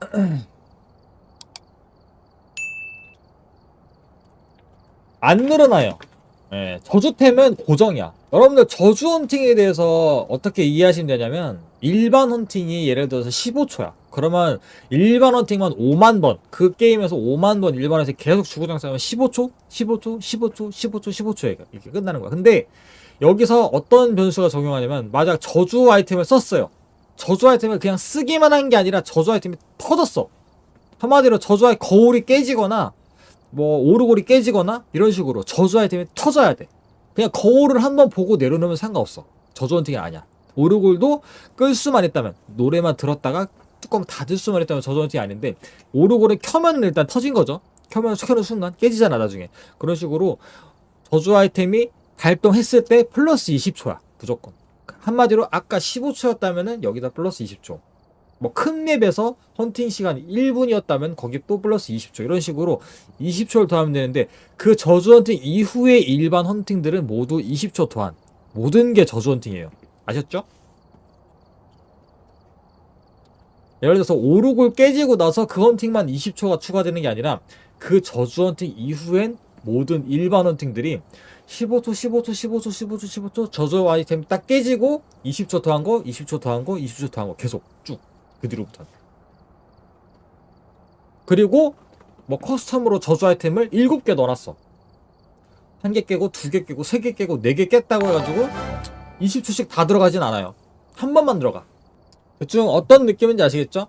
안 늘어나요. 예, 저주템은 고정이야. 여러분들 저주 헌팅에 대해서 어떻게 이해하시면 되냐면 일반 헌팅이 예를 들어서 15초야. 그러면 일반 헌팅만 5만 번, 그 게임에서 5만 번 일반에서 계속 주구장 싸우면 15초, 15초, 15초, 15초, 15초에 이렇게 끝나는 거야. 근데 여기서 어떤 변수가 적용하냐면 만약 저주 아이템을 썼어요. 저주 아이템을 그냥 쓰기만 한 게 아니라 저주 아이템이 터졌어. 한마디로 저주의 거울이 깨지거나 뭐 오르골이 깨지거나 이런 식으로 저주 아이템이 터져야 돼. 그냥 거울을 한번 보고 내려놓으면 상관없어. 저주 헌팅이 아니야. 오르골도 끌 수만 있다면 노래만 들었다가 뚜껑 닫을 수만 있다면 저주 헌팅이 아닌데 오르골을 켜면 일단 터진 거죠. 켜면 켜는 순간 깨지잖아 나중에. 그런 식으로 저주 아이템이 발동했을 때 플러스 20초야 무조건. 한마디로 아까 15초였다면은 여기다 플러스 20초. 뭐 큰 맵에서 헌팅 시간이 1분이었다면 거기 또 플러스 20초 이런 식으로 20초를 더하면 되는데 그 저주 헌팅 이후의 일반 헌팅들은 모두 20초 더한 모든 게 저주 헌팅이에요 아셨죠? 예를 들어서 오르골 깨지고 나서 그 헌팅만 20초가 추가되는 게 아니라 그 저주 헌팅 이후엔 모든 일반 헌팅들이 15초, 15초, 15초, 15초, 15초 저주 아이템 딱 깨지고 20초 더한 거, 20초 더한 거, 20초 더한 거 계속 쭉 그 뒤로부터. 그리고 뭐 커스텀으로 저주 아이템을 7개 넣어놨어. 한 개 깨고 두 개 깨고 세 개 깨고 네 개 깼다고 해가지고 20초씩 다 들어가진 않아요. 한 번만 들어가. 대충 어떤 느낌인지 아시겠죠?